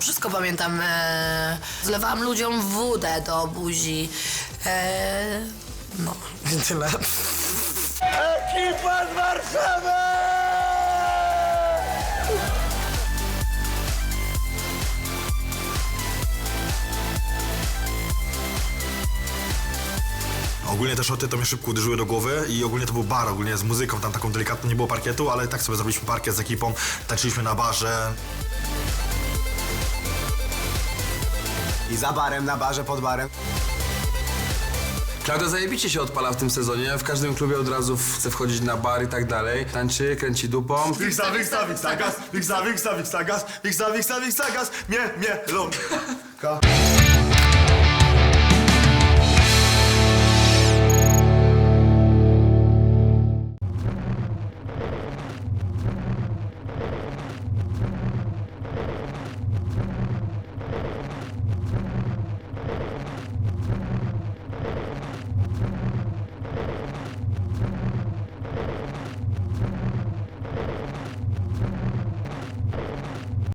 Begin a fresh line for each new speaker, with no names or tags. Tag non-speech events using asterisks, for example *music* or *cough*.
wszystko pamiętam. E, zlewałam ludziom wódę do buzi. E, no, i tyle.
Ekipa z Warszawy!
Ogólnie te szoty to mnie szybko uderzyły do głowy i ogólnie to był bar, ogólnie z muzyką, tam taką delikatną nie było parkietu, ale tak sobie zrobiliśmy parkiet z ekipą, tańczyliśmy na barze.
I za barem, na barze, pod barem.
Klaudia zajebicie się odpala w tym sezonie. W każdym klubie od razu chce wchodzić na bar i tak dalej. Tańczy, kręci dupą.
Wiksa, wiksa, wiksa, gaz, wiksa, wiksa, wiksa, gaz, wiksa, wiksa, wiksa, gaz, mnie, ląd. *laughs*